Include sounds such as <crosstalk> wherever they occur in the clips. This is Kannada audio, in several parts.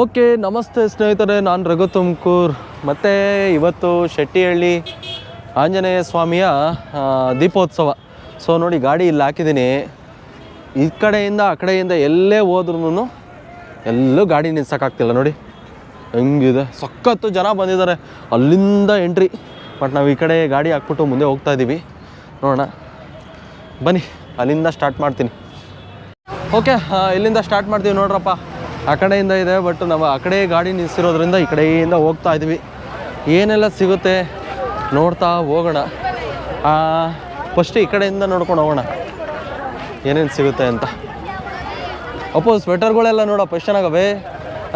ಓಕೆ, ನಮಸ್ತೆ ಸ್ನೇಹಿತರೆ, ನಾನು ರಘು ತುಮಕೂರ್. ಮತ್ತು ಇವತ್ತು ಶೆಟ್ಟಿಹಳ್ಳಿ ಆಂಜನೇಯ ಸ್ವಾಮಿಯ ದೀಪೋತ್ಸವ. ಸೊ ನೋಡಿ, ಗಾಡಿ ಇಲ್ಲಿ ಹಾಕಿದ್ದೀನಿ. ಈ ಕಡೆಯಿಂದ, ಆ ಕಡೆಯಿಂದ ಎಲ್ಲೇ ಹೋದ್ರೂ ಎಲ್ಲೂ ಗಾಡಿ ನಿಲ್ಸೋಕ್ಕಾಗ್ತಿಲ್ಲ, ನೋಡಿ. ಹೆಂಗಿದೆ. ಸಖತ್ತು ಜನ ಬಂದಿದ್ದಾರೆ. ಅಲ್ಲಿಂದ ಎಂಟ್ರಿ. ಬಟ್ ನಾವು ಈ ಕಡೆ ಗಾಡಿ ಹಾಕ್ಬಿಟ್ಟು ಮುಂದೆ ಹೋಗ್ತಾ ಇದ್ದೀವಿ ನೋಡೋಣ. ಬನ್ನಿ, ಅಲ್ಲಿಂದ ಸ್ಟಾರ್ಟ್ ಮಾಡ್ತೀನಿ. ಓಕೆ ಇಲ್ಲಿಂದ ಸ್ಟಾರ್ಟ್ ಮಾಡ್ತೀವಿ ನೋಡ್ರಪ್ಪ. ಆ ಕಡೆಯಿಂದ ಇದೆ ಬಟ್ ನಾವು ಆ ಕಡೆ ಗಾಡಿ ನಿಲ್ಸಿರೋದ್ರಿಂದ ಈ ಕಡೆಯಿಂದ ಹೋಗ್ತಾ ಇದ್ವಿ. ಏನೆಲ್ಲ ಸಿಗುತ್ತೆ ನೋಡ್ತಾ ಹೋಗೋಣ. ಫಸ್ಟ್ ಈ ಕಡೆಯಿಂದ ನೋಡ್ಕೊಂಡು ಹೋಗೋಣ. ಏನೇನು ಸಿಗುತ್ತೆ ಅಂತ. ಅಪ್ಪೋ ಸ್ವೆಟರ್ಗಳೆಲ್ಲ ನೋಡಪ್ಪ ಎಷ್ಟು ಚೆನ್ನಾಗವೆ.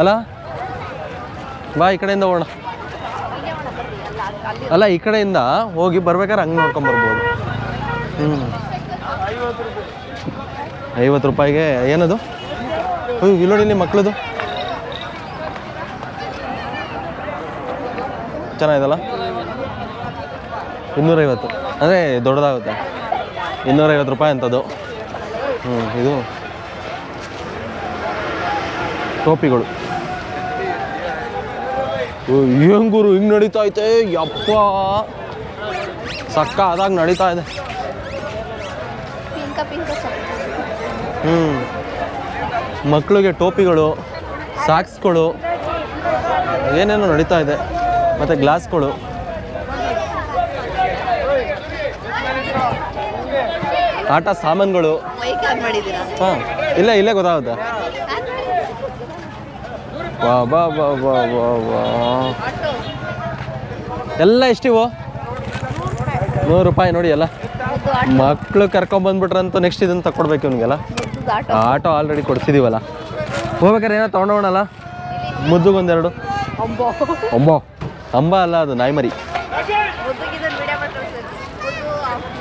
ಅಲ್ಲ? ಬಾ, ಈ ಕಡೆಯಿಂದ ಹೋಗೋಣ. ಅಲ್ಲ, ಈ ಕಡೆಯಿಂದ ಹೋಗಿ ಬರ್ಬೇಕಾದ್ರೆ ಹಂಗೆ ನೋಡ್ಕೊಂಬರ್ಬೋದು ಹ್ಞೂ ಐವತ್ತು ರೂಪಾಯಿಗೆ, ಏನದು? ಅಯ್ಯೋ ಇಲ್ಲಿ ನೋಡಿ ಇಲ್ಲಿ ಮಕ್ಳದು. ಚೆನ್ನಾಗಿದಲ್ಲ? ಇನ್ನೂರೈವತ್ತು. ಅಂದರೆ ದೊಡ್ಡದಾಗುತ್ತೆ. ಇನ್ನೂರೈವತ್ತು ರೂಪಾಯಿ ಅಂಥದ್ದು ಹ್ಞೂ ಇದು ಟೋಪಿಗಳು. ಹೆಂಗೂರು ಹಿಂಗೆ ನಡೀತಾ ಐತೆ? ಯಪ್ಪ. ಸಕ್ಕ ಅದಾಗ ನಡೀತಾ ಇದೆ. ಹ್ಞೂ ಮಕ್ಕಳಿಗೆ ಟೋಪಿಗಳು, ಸಾಕ್ಸ್ಗಳು, ಏನೇನೋ ನಡೀತಾ ಇದೆ. ಮತ್ತು ಗ್ಲಾಸ್ಗಳು. ಆಟ ಸಾಮಾನುಗಳು. ಹಾಂ, ಇಲ್ಲೇ ಇಲ್ಲೇ ಗೊತ್ತಾಗುತ್ತೆ. ವಾ ಬಾ ಬಾ ಬಾ ಬಾ ಬಾ ಎಲ್ಲ ಎಷ್ಟಿವು? ನೂರು ರೂಪಾಯಿ ನೋಡಿ ಎಲ್ಲ. ಮಕ್ಕಳು ಕರ್ಕೊಂಬಂದ್ಬಿಟ್ರಂತೂ ನೆಕ್ಸ್ಟ್ ಇದನ್ನು ತಗೊಡ್ಬೇಕು ಇವ್ನಿಗೆಲ್ಲ. ಆಟೋ? ಆಲ್ರೆಡಿ ಕೊಡ್ಸಿದೀವಲ್ಲ. ಹೋಗ್ಬೇಕಾರೆ ಏನೋ ತೊಗೊಂಡೋಗೋಣಲ್ಲ ಮುದ್ದುಗೊಂದೆರಡು ಅಂಬೋ. ಅಂಬ. ಅಲ್ಲ ಅದು ನಾಯಿಮರಿ.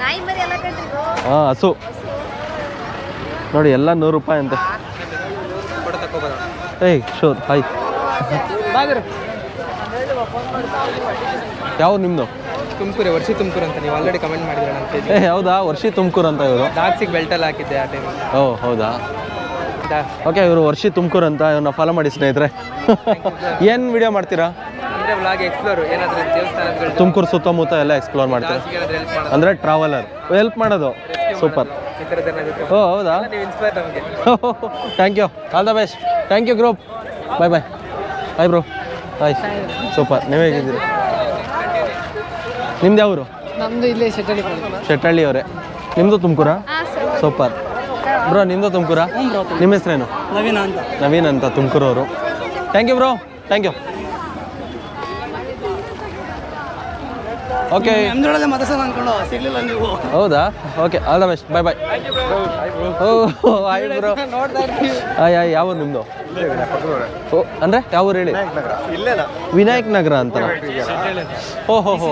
ನಾಯಿ ಕಂಡ್ರಿದು ಹಾಂ ಹಸು. ನೋಡಿ ಎಲ್ಲ ನೂರು ರೂಪಾಯಿ ಅಂತೆ. ಏಯ್ ಶೋರ್ ಹಾಯ್. ಯಾವ ನಿಮ್ಮದು ತುಮಕೂರು ವರ್ಷಿ ತುಮಕೂರು ಅಂತ ನೀವು ಆಲ್ರೆಡಿ ಕಮೆಂಟ್ ಮಾಡಿದ್ರೆ ನನ್ನ ಪೇಜ್ ಏ ಹೌದಾ? ವರ್ಷಿ ತುಮಕೂರು ಅಂತ ಇವರು? ಡಾಕ್ಸಿಗೆ ಬೆಲ್ಟಲ್ಲಿ ಹಾಕಿದ್ದೆ ಆ ಟೈಮ್ ಓ ಹೌದಾ? ಓಕೆ ಇವರು ವರ್ಷಿ ತುಮಕೂರು ಅಂತ ಇವ್ರನ್ನ ಫಾಲೋ ಮಾಡಿ ಸ್ನೇಹಿತರೆ. ಏನು ವಿಡಿಯೋ ಮಾಡ್ತೀರಾ? ಅಂದರೆ ವ್ಲಾಗ್ ಎಕ್ಸ್ಪ್ಲೋರ್ ಏನಾದರೂ ದೇವಸ್ಥಾನಗಳು ತುಮಕೂರು ಸುತ್ತಮುತ್ತ ಎಲ್ಲ ಎಕ್ಸ್ಪ್ಲೋರ್ ಮಾಡ್ತಾರೆ? ಅಂದ್ರೆ ಹೆಲ್ಪ್ ಮಾಡೋದು? ಅಂದರೆ ಟ್ರಾವೆಲರ್ ಹೆಲ್ಪ್ ಮಾಡೋದು. ಸೂಪರ್ ಈ ಥರದ್ದು ಏನಾದರೂ ಓ ಹೌದಾ? ನೀವು ಇನ್ಸ್ಪೈರ್ ನಮಗೆ. Thank you all the best thank you group bye bye bye bro bye super ನೀವು ಹೇಗಿದ್ದೀರಿ? ನಿಮ್ದು ಯಾವರು? ನಮ್ಮದು ಇಲ್ಲೇ ಶೆಟ್ಟಳ್ಳಿ ಶೆಟ್ಟಳ್ಳಿ ಅವರೇ. ನಿಮ್ಮದು ತುಮಕೂರಾ? ಹಾಂ ಸರ್ ಸೂಪರ್. ಬ್ರೋ ನಿಮ್ಮದು ತುಮಕೂರಾ? ನಿಮ್ಮ ಹೆಸರೇನು? ನವೀನ್ ಅಂತ. ನವೀನ್ ಅಂತ ತುಮಕೂರವರು. Thank you bro thank you okay ನಮ್ದೊಳಗೆ ಮಾತಾಡ್ಸೋಣ ಅನ್ಕೊಂಡು ಸಿಗ್ಲಿಲ್ಲ ನೀವು. ಹೌದಾ? Okay all the best bye bye oh hi bro ನೋಡ್ತಾ ಇರ್ತೀವಿ ಆಯ್ ಆಯ್ ಯಾವ ನಿಮ್ಮದು ಓ ಅಂದರೆ ಯಾವ ಊರು ಹೇಳಿ? ವಿನಾಯಕ್ ನಗರ. ಅಂತ. ಓಹೋ ಹೋ ಹೋ.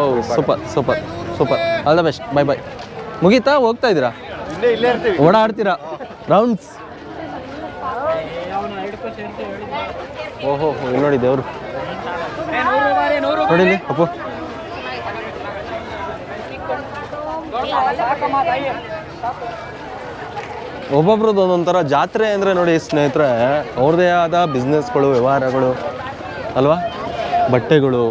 ಓ super super super. All the best bye bye ಮುಗೀತಾ? ಹೋಗ್ತಾ ಇದ್ದೀರಾ? ಓಡಾಡ್ತೀರಾ? ರೌಂಡ್ಸ್ ಓಹೋ ಇಲ್ಲಿ ನೋಡಿ ದೇವರು ನೋಡಿಲಿ ಇಲ್ಲಿ ಅಪ್ಪು. ಒಬ್ಬೊಬ್ರದ್ದು ಒಂದೊಂಥರ ಜಾತ್ರೆ ಅಂದರೆ ನೋಡಿ ಸ್ನೇಹಿತರೆ, ಅವ್ರದ್ದೇ ಆದ ಬಿಸ್ನೆಸ್ಗಳು ವ್ಯವಹಾರಗಳು, ಅಲ್ವಾ? ಬಟ್ಟೆಗಳು.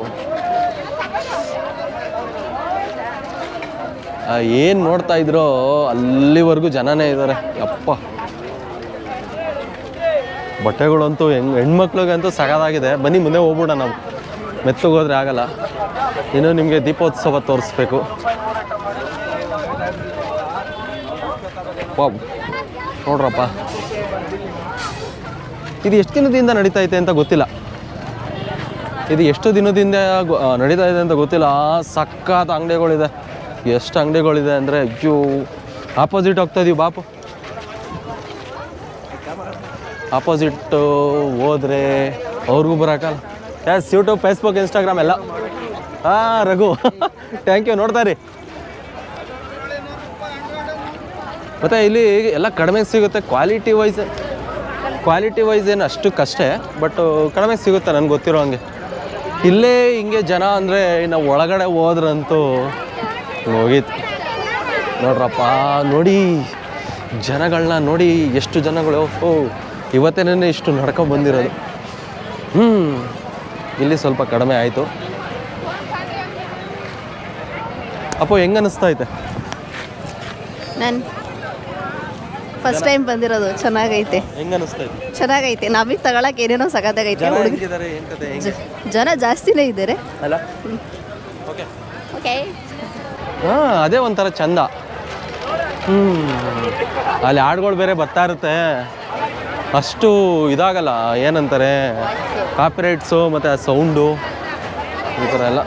ಏನು ನೋಡ್ತಾ ಇದ್ರೋ ಅಲ್ಲಿವರೆಗೂ ಜನನೇ ಇದ್ದಾರೆ ಅಪ್ಪ ಬಟ್ಟೆಗಳಂತೂ ಹೆಂಗ್ ಹೆಣ್ಮಕ್ಳಿಗಂತೂ ಸಗದಾಗಿದೆ ಬನ್ನಿ ಮುಂದೆ ಹೋಗ್ಬಿಡ ನಾವು. ಮೆತ್ತಗೋದ್ರೆ ಆಗಲ್ಲ. ಇನ್ನು ನಿಮಗೆ ದೀಪೋತ್ಸವ ತೋರಿಸ್ಬೇಕು. ವಾವ್. ನೋಡ್ರಪ್ಪ. ಇದು ಎಷ್ಟು ದಿನದಿಂದ ನಡೀತಾ ಐತೆ ಅಂತ ಗೊತ್ತಿಲ್ಲ. ಇದು ಎಷ್ಟು ದಿನದಿಂದ ನಡೀತಾ ಇದೆ ಅಂತ ಗೊತ್ತಿಲ್ಲ. ಸಕ್ಕತ್ ಅಂಗಡಿಗಳಿದೆ. ಎಷ್ಟು ಅಂಗಡಿಗಳಿದೆ ಅಂದರೆ ಅಯ್ಯೋ ಆಪೋಸಿಟ್ ಹೋಗ್ತಾ ಇದೀವಿ ಬಾಪು. ಆಪೋಸಿಟ್ ಹೋದ್ರೆ ಅವ್ರಿಗೂ ಬರೋಕ್ಕಲ್ಲ ಎಸ್ ಯೂಟ್ಯೂಬ್ ಫೇಸ್ಬುಕ್ ಇನ್ಸ್ಟಾಗ್ರಾಮ್ ಎಲ್ಲ. ಹಾಂ, ರಘು. <laughs> ಥ್ಯಾಂಕ್ ಯು ನೋಡ್ತಾ ರೀ ಮತ್ತು ಇಲ್ಲಿ ಎಲ್ಲ ಕಡಿಮೆ ಸಿಗುತ್ತೆ ಕ್ವಾಲಿಟಿ ವೈಸ್ ಕ್ವಾಲಿಟಿ ವೈಸ್ ಏನು ಅಷ್ಟಕ್ಕಷ್ಟೇ ಬಟ್ ಕಡಿಮೆ ಸಿಗುತ್ತೆ ನನಗೆ ಗೊತ್ತಿರೋ ಹಂಗೆ. ಇಲ್ಲೇ ಹಿಂಗೆ ಜನ ಅಂದರೆ ನಾವು ಒಳಗಡೆ ಹೋದ್ರಂತೂ ಹೋಗಿತ್ತು ನೋಡ್ರಪ್ಪ, ನೋಡಿ ಜನಗಳನ್ನ ನೋಡಿ ಎಷ್ಟು ಜನಗಳು ಓ ಇವತ್ತೇನೇ ಇಷ್ಟು ನಡ್ಕೊಂಡು ಬಂದಿರೋದು. ಹ್ಞೂ ಇಲ್ಲಿ ಸ್ವಲ್ಪ ಕಡಿಮೆ ಆಯಿತು. ಅಪ್ಪ ಹೆಂಗೆ ಅನ್ನಿಸ್ತಾ ಐತೆ? ನಾನು ಫಸ್ಟ್ ಟೈಮ್ ಬಂದಿರೋದು ಚೆನ್ನಾಗೈತೆ. ಹೆಂಗೆ ಚೆನ್ನಾಗೈತೆ. ನಾವೀಗ ತಗೊಳಕ್ ಏನೇನೋ ಸಗತಾಗೈತೆ ಜನ ಹುಡುಗ ಹೆಂಗಿದ್ದಾರೆ? ಏನು ಕತೆ? ಹೆಂಗೆ? ಜನ ಜಾಸ್ತಿನೇ ಇದ್ದಾರೆ. ಅಲ್ಲ? ಓಕೆ. ಓಕೆ. ಹಾಂ ಅದೇ ಒಂಥರ ಚಂದ. ಹ್ಮ್. ಅಲ್ಲಿ ಹಾಡ್ಗಳು ಬೇರೆ ಬರ್ತಾ ಇರುತ್ತೆ. ಅಷ್ಟು ಇದಾಗಲ್ಲ ಏನಂತಾರೆ? ಕಾಪಿರೈಟ್ಸು ಮತ್ತು ಆ ಸೌಂಡು ಈ ಥರ ಎಲ್ಲ.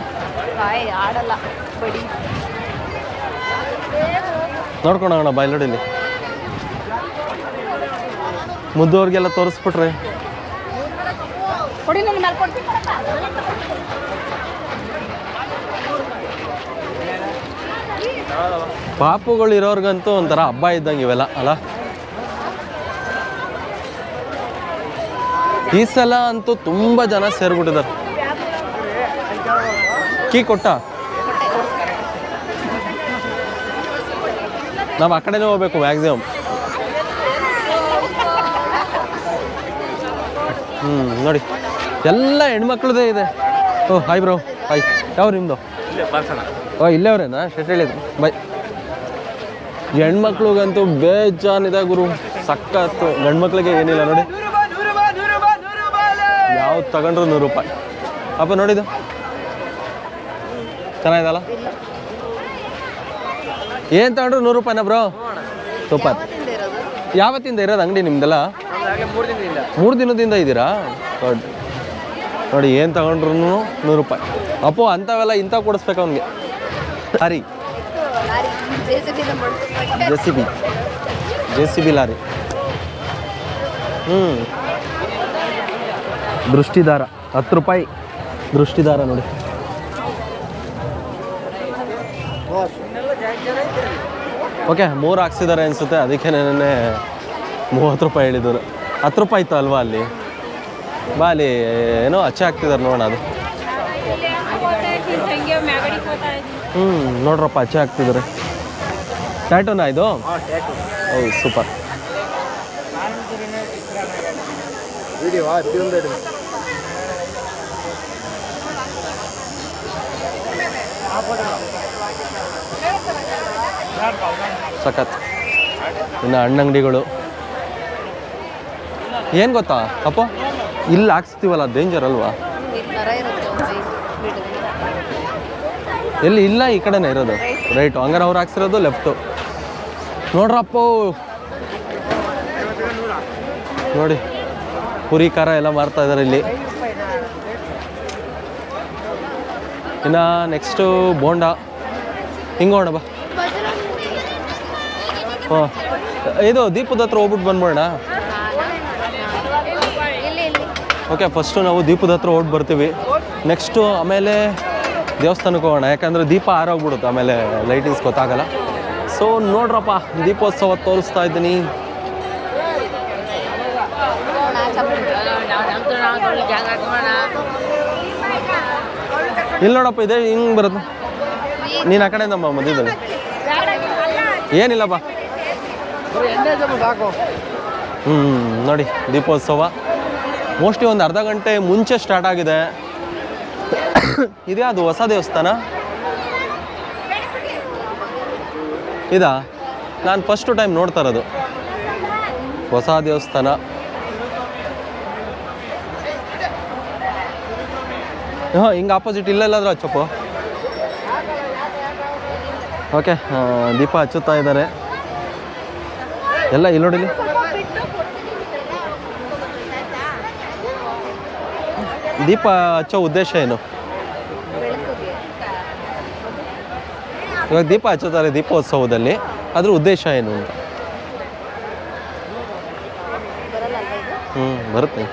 ಆಡಲ್ಲ ಬಯಲುಡಿಲಿ ಮುದ್ದೋರ್ಗೆಲ್ಲ ತೋರಿಸ್ಬಿಟ್ರೆ. ಪಾಪುಗಳು ಇರೋರ್ಗಂತೂ ಒಂಥರ ಹಬ್ಬ ಇದ್ದಂಗೆ ಇವೆಲ್ಲ ಅಲ್ಲ? ಈ ಸಲ ಅಂತೂ ತುಂಬ ಜನ ಸೇರ್ಬಿಟ್ಟಿದ್ದಾರೆ. ಕೀ ಕೊಟ್ಟ? ನಾವು ಆ ಕಡೆನೇ ಹೋಗ್ಬೇಕು ಮ್ಯಾಕ್ಸಿಮಮ್ ಹ್ಞೂ ನೋಡಿ. ಎಲ್ಲ ಹೆಣ್ಮಕ್ಳದೇ ಇದೆ. ಓ ಹಾಯ್ ಬ್ರೋ ಹಾಯ್ ಯಾವ ನಿಮ್ಮದು ಓ ಇಲ್ಲೇ ಅವ್ರೇನಾ? ಶೆಟ್ ಹೇಳಿದ್ರು. ಬೈ ಹೆಣ್ಮಕ್ಳಿಗಂತೂ ಬೇಜಾನಿದೆ ಗುರು. ಸಖತ್ತು. ಗಂಡ್ಮಕ್ಳಿಗೆ ಏನಿಲ್ಲ ನೋಡಿ. ಯಾವ್ದು ತಗೊಂಡ್ರು ನೂರು ರೂಪಾಯಿ. ಅಪ್ಪ ನೋಡಿದ್ದು? ಚೆನ್ನಾಗಿದಲ್ಲ ಏನು ತಗೊಂಡ್ರು ನೂರು ರೂಪಾಯಿನ ಬ್ರೋ ತುಪ್ಪ ಯಾವತ್ತಿಂದ ಇರೋದು ಅಂಗಡಿ ನಿಮ್ದೆಲ್ಲ? ಮೂರು ದಿನದಿಂದ ಇದ್ದೀರಾ? ನೋಡಿ, ಏನು ತಗೊಂಡ್ರು ನೂರು ರೂಪಾಯಿ. ಅಪ್ಪು, ಅಂಥವೆಲ್ಲ ಇಂಥ ಕೊಡಿಸ್ಬೇಕು ಅವನಿಗೆ. Lorry. J C B J C B lorry. ಹ್ಞೂ ದೃಷ್ಟಿದಾರ. ಹತ್ತು ರೂಪಾಯಿ ದೃಷ್ಟಿದಾರ ನೋಡಿ. ಓಕೆ ಮೂರು ಹಾಕ್ಸಿದ್ದಾರೆ ಅನಿಸುತ್ತೆ ಅದಕ್ಕೆ ನೆನ್ನೆ ಮೂವತ್ತು ರೂಪಾಯಿ ಹೇಳಿದ್ರು. ಹತ್ತು ರೂಪಾಯಿ ಇತ್ತು ಅಲ್ವಾ ಅಲ್ಲಿ? ಬಾ ಅಲ್ಲಿ ಏನೋ ಅಚ್ಚೆ ಹಾಕ್ತಿದ್ದಾರೆ ನೋಡೋಣ ಅದು. ಹ್ಞೂ ನೋಡ್ರಪ್ಪ ಅಚ್ಚೆ ಹಾಕ್ತಿದ್ದಾರೆ ಟ್ಯಾಟೋನಾ ಇದು? ಹೌದು ಸೂಪರ್. ಸಖತ್. ಇನ್ನು ಹಣ್ಣಂಗಡಿಗಳು. ಏನು ಗೊತ್ತಾ? ಅಪ್ಪ, ಇಲ್ಲಿ ಹಾಕ್ಸ್ತೀವಲ್ಲ ಡೇಂಜರ್ ಅಲ್ವಾ? ಎಲ್ಲಿ ಇಲ್ಲ, ಈ ಕಡೆನೇ ಇರೋದು. ರೈಟು ಹಂಗಾರೆ ಅವ್ರು ಹಾಕ್ಸಿರೋದು ಲೆಫ್ಟು ನೋಡ್ರಪ್ಪ ನೋಡಿ ಪುರಿ ಖಾರ ಎಲ್ಲ ಮಾರ್ತಾ ಇದ್ದಾರೆ ಇಲ್ಲಿ. ಇನ್ನು ನೆಕ್ಸ್ಟು ಬೋಂಡ ಹಿಂಗೋಣ, ಬಾ. ಇದು ದೀಪದ ಹತ್ರ ಹೋಗ್ಬಿಟ್ಟು ಬಂದ್ಬಿಡೋಣ? ಓಕೆ ಫಸ್ಟು ನಾವು ದೀಪದ ಹತ್ರ ಓಡ್ ಬರ್ತೀವಿ. ನೆಕ್ಸ್ಟು ಆಮೇಲೆ ದೇವಸ್ಥಾನಕ್ಕೆ ಹೋಗೋಣ. ಯಾಕಂದರೆ ದೀಪ ಆರೋಗ್ಬಿಡುತ್ತೆ ಆಮೇಲೆ ಲೈಟಿಂಗ್ಸ್ ಗೊತ್ತಾಗಲ್ಲ. ಸೊ ನೋಡ್ರಪ್ಪ, ದೀಪೋತ್ಸವ ತೋರಿಸ್ತಾ ಇದ್ದೀನಿ. ಇಲ್ಲಿ ನೋಡಪ್ಪ, ಇದೆ, ಹಿಂಗೆ ಬರುತ್ತೆ. ನೀನು ಆ ಕಡೆ ನಮ್ಮ ಮಧ್ಯದಲ್ಲಿ. ಏನಿಲ್ಲಪ್ಪ. ಹ್ಞೂ ನೋಡಿ, ದೀಪೋತ್ಸವ. ಮೋಸ್ಟ್ಲಿ ಒಂದು ಅರ್ಧ ಗಂಟೆ ಮುಂಚೆ ಸ್ಟಾರ್ಟ್ ಆಗಿದೆ. ಇದೇ ಅದು ಹೊಸ ದೇವಸ್ಥಾನ? ಇದಾ? ನಾನು ಫಸ್ಟು ಟೈಮ್ ನೋಡ್ತಾ ಇರೋದು. ಹೊಸ ದೇವಸ್ಥಾನ. ಹಾಂ, ಹಿಂಗೆ ಆಪೋಸಿಟ್ ಇಲ್ಲೆಲ್ಲಾದ್ರೂ ಹಚ್ಚಪ್ಪು. ಓಕೆ ದೀಪ ಹಚ್ಚುತ್ತಾ ಇದ್ದಾರೆ. ಎಲ್ಲ ಇಲ್ಲಿ ನೋಡಿಲಿ ದೀಪ ಹಚ್ಚೋ ಉದ್ದೇಶ ಏನು? ಇವಾಗ ದೀಪ ಹಚ್ಚುತ್ತಾರೆ ದೀಪೋತ್ಸವದಲ್ಲಿ. ಅದ್ರ ಉದ್ದೇಶ ಏನು ಅಂತ? ಹ್ಞೂ ಬರುತ್ತೆ.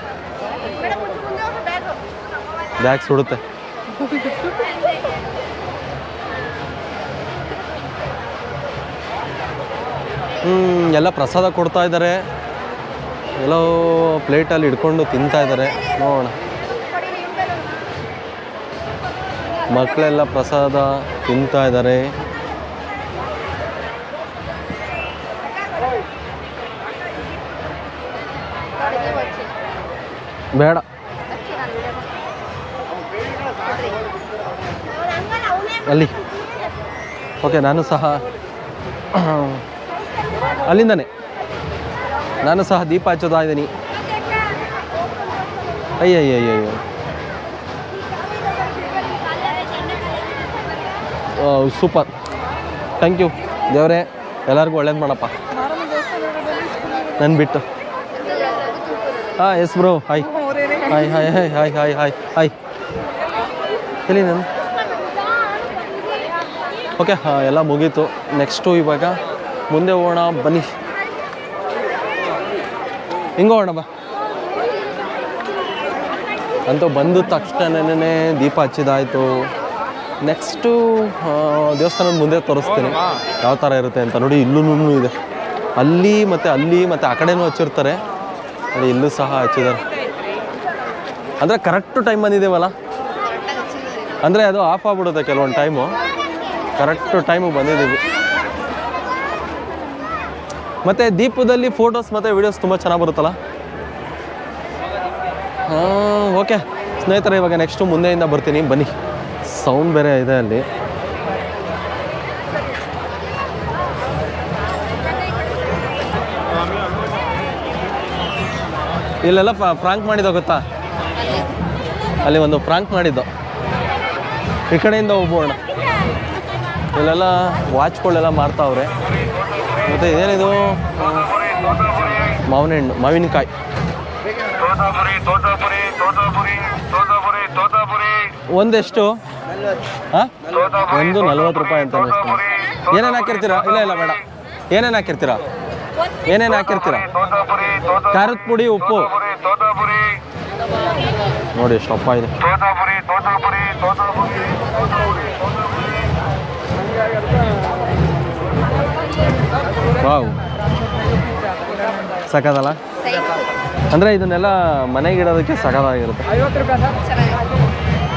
ಬ್ಯಾಗ್ ಸುಡುತ್ತೆ ಎಲ್ಲ ಪ್ರಸಾದ ಕೊಡ್ತಾ ಇದ್ದಾರೆ ಎಲ್ಲೋ ಪ್ಲೇಟಲ್ಲಿ ಇಟ್ಕೊಂಡು ತಿಂತಾ ಇದ್ದಾರೆ ನೋಡೋಣ. ಮಕ್ಕಳೆಲ್ಲ ಪ್ರಸಾದ ತಿಂತಾ ಇದ್ದಾರೆ ಬೇಡ. ಅಲ್ಲಿ. ಓಕೆ, ನಾನು ಸಹ ಅಲ್ಲಿಂದನೇ. ನಾನು ಸಹ ದೀಪ ಹಚ್ಚೋದಾ ಇದ್ದೀನಿ. ಅಯ್ಯಯ್ಯಯ್ಯೋ ಸೂಪರ್. Thank you. ದೇವರೇ, ಎಲ್ಲರಿಗೂ ಒಳ್ಳೇದು ಮಾಡಪ್ಪ. ನನ್ನ ಬಿಟ್ಟು. ಹಾಂ yes bro hi hi hi hi hi hi hi hi ಎಲ್ಲಿ ನಾನು? ಓಕೆ ಹಾಂ, ಎಲ್ಲ ಮುಗೀತು. ನೆಕ್ಸ್ಟು ಇವಾಗ ಮುಂದೆ ಹೋಗೋಣ, ಬನ್ನಿ. ಹಿಂಗೆ ಹೋಗೋಣ, ಬಾ. ಅಂತ ಬಂದ ತಕ್ಷಣನೇ ದೀಪ ಹಚ್ಚಿದಾಯಿತು. ನೆಕ್ಸ್ಟು ದೇವಸ್ಥಾನದ ಮುಂದೆ ತೋರಿಸ್ತೀನಿ. ಯಾವ ಥರ ಇರುತ್ತೆ ಅಂತ ನೋಡಿ, ಇಲ್ಲೂ ಇದೆ. ಅಲ್ಲಿ ಮತ್ತು ಅಲ್ಲಿ ಮತ್ತು ಆ ಕಡೆನೂ ಹಚ್ಚಿರ್ತಾರೆ. ಅಲ್ಲಿ ಇಲ್ಲೂ ಸಹ ಹಚ್ಚಿದ್ದಾರೆ. ಅಂದರೆ ಕರೆಕ್ಟು ಟೈಮ್ ಬಂದಿದ್ದೇವಲ್ಲ ಅಂದರೆ ಅದು ಆಫ್ ಆಗ್ಬಿಡುತ್ತೆ ಕೆಲವೊಂದು ಟೈಮು ಕರೆಕ್ಟು ಟೈಮಿಗೆ ಬಂದಿದ್ದೀವಿ. ಮತ್ತು ದೀಪದಲ್ಲಿ ಫೋಟೋಸ್ ಮತ್ತು ವೀಡಿಯೋಸ್ ತುಂಬ ಚೆನ್ನಾಗಿ ಬರುತ್ತಲ್ಲ? ಓಕೆ ಸ್ನೇಹಿತರೆ, ಇವಾಗ ನೆಕ್ಸ್ಟು ಮುಂದೆಯಿಂದ ಬರ್ತೀನಿ. ಬನ್ನಿ. ಸೌಂಡ್ ಬೇರೆ ಇದೆ ಅಲ್ಲಿ. ಇಲ್ಲೆಲ್ಲ ಫ್ರಾಂಕ್ ಮಾಡಿದ್ದೋ ಗೊತ್ತಾ? ಅಲ್ಲಿ ಒಂದು ಫ್ರಾಂಕ್ ಮಾಡಿದ್ದು. ಈ ಕಡೆಯಿಂದ ಹೋಗ್ಬೋಣ. ಇಲ್ಲೆಲ್ಲ ವಾಚ್ಗಳೆಲ್ಲ ಮಾರ್ತಾವ್ರೆ. ಮತ್ತು ಇದೇನಿದು? ಮಾವಿನ ಹಣ್ಣು, ಮಾವಿನಕಾಯಿ. ಒಂದೆಷ್ಟು? ಹಾಂ? ಒಂದು ನಲ್ವತ್ತು ರೂಪಾಯಿ ಅಂತ ಏನೇನು ಹಾಕಿರ್ತೀರಾ? ಇಲ್ಲ ಇಲ್ಲ, ಬೇಡ. ಏನೇನು ಹಾಕಿರ್ತೀರಾ? ಏನೇನು ಹಾಕಿರ್ತೀರಾ? ಖಾರದ ಪುಡಿ, ಉಪ್ಪು. ನೋಡಿ, ಎಷ್ಟು ಅಪ್ಪ ಇದೆ. ವಾವ್. ಸಾಕದಲ್ಲ ಅಂದರೆ ಇದನ್ನೆಲ್ಲ ಮನೆಗೆ ಇಡೋದಕ್ಕೆ ಸಕದಾಗಿರುತ್ತೆ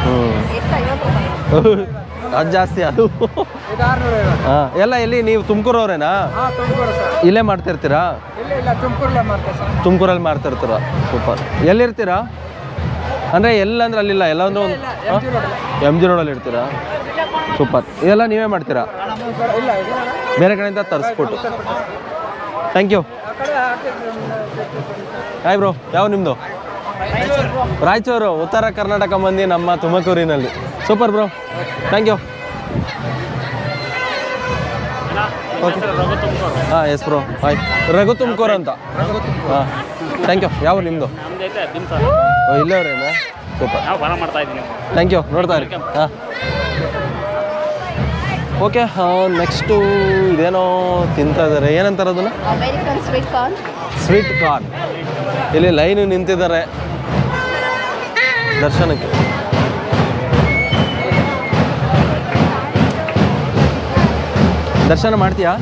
ಹ್ಞೂ ಅದು ಜಾಸ್ತಿ ಅದು. ಹಾಂ ಎಲ್ಲ ಎಲ್ಲಿ ನೀವು ತುಮಕೂರವ್ರೇನಾ? ಇಲ್ಲೇ ಮಾಡ್ತಿರ್ತೀರಾ? ತುಮಕೂರಲ್ಲಿ ಮಾಡ್ತಿರ್ತೀರ? ಸೂಪರ್. ಎಲ್ಲಿರ್ತೀರಾ? ಅಂದರೆ ಎಲ್ಲಂದ್ರೆ ಅಲ್ಲಿಲ್ಲ ಎಲ್ಲ ಒಂದು ಎಂ ಜಿ ರೋಡಲ್ಲಿ. ಇರ್ತೀರಾ? ಸೂಪರ್. ಇದೆಲ್ಲ ನೀವೇ ಮಾಡ್ತೀರಾ? ಬೇರೆ ಕಡೆಯಿಂದ ತರಿಸ್ಬಿಟ್ಟು thank you hi hi bro ಯಾವ ನಿಮ್ಮದು ರಾಯಚೂರು ಉತ್ತರ ಕರ್ನಾಟಕ ಮಂದಿ ನಮ್ಮ ತುಮಕೂರಿನಲ್ಲಿ. ಸೂಪರ್ ಬ್ರೋ ಥ್ಯಾಂಕ್ ಯು ಹಾಂ yes bro hi Raghu Tumakuru ಅಂತ. ಹಾಂ. ಥ್ಯಾಂಕ್ ಯು ಯಾವ ನಿಮ್ಮದು ಇಲ್ಲೇ ಅವ್ರೇನಾ? ಸೂಪರ್ ಥ್ಯಾಂಕ್ ಯು ನೋಡ್ತಾ ಇರಿ. ಹಾಂ. ಓಕೆ ನೆಕ್ಸ್ಟು ಇದೇನೋ ತಿಂತಾ ಇದ್ದಾರೆ ಏನಂತಾರೆ ಅದನ್ನು? American sweet corn sweet corn ಇಲ್ಲಿ ಲೈನು ನಿಂತಿದ್ದಾರೆ. ದರ್ಶನಕ್ಕೆ. ದರ್ಶನ ಮಾಡ್ತೀಯಾ?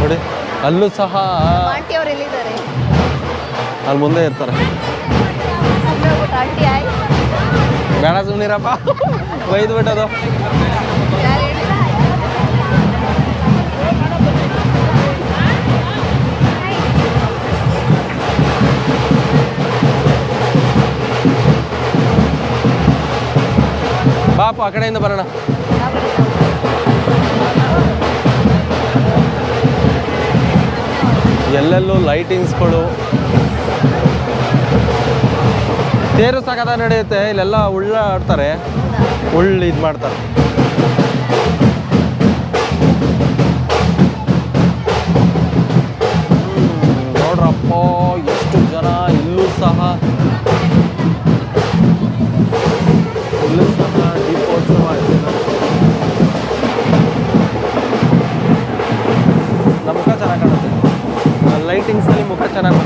ನೋಡಿ ಅಲ್ಲೂ ಸಹ ಅಲ್ಲಿ ಮುಂದೆ ಇರ್ತಾರೆ. ಸುಮ್ಮನೆ ಹೋಗ್ಬಿಟ್ಟು ಆಂಟಿ ಆಯ್ ಬೇಡ ಸುಮ್ಮನಿರಪ್ಪ ಒಯ್ದು ಬಿಟ್ಟದು. ಪಾಪ ಆ ಕಡೆಯಿಂದ ಬರೋಣ. ಎಲ್ಲೆಲ್ಲೂ ಲೈಟಿಂಗ್ಸ್ಗಳು ತೇರು ಸಕದ ನಡೆಯುತ್ತೆ, ಇಲ್ಲೆಲ್ಲ ಉಳ್ಳ ಆಡ್ತಾರೆ. ಉಳ್ಳು ಇದು ಮಾಡ್ತಾರೆ. ನೋಡ್ರಪ್ಪ ಎಷ್ಟು ಜನ ಇಲ್ಲೂ ಸಹ. ಇಲ್ಲೂ ಸಹ ದೀಪೋತ್ಸವ ನಮ್ಮ ಮುಖ ಚೆನ್ನಾಗಿ ಕಾಣುತ್ತೆ. ಲೈಟಿಂಗ್ಸಲ್ಲಿ ಮುಖ ಚೆನ್ನಾಗಿ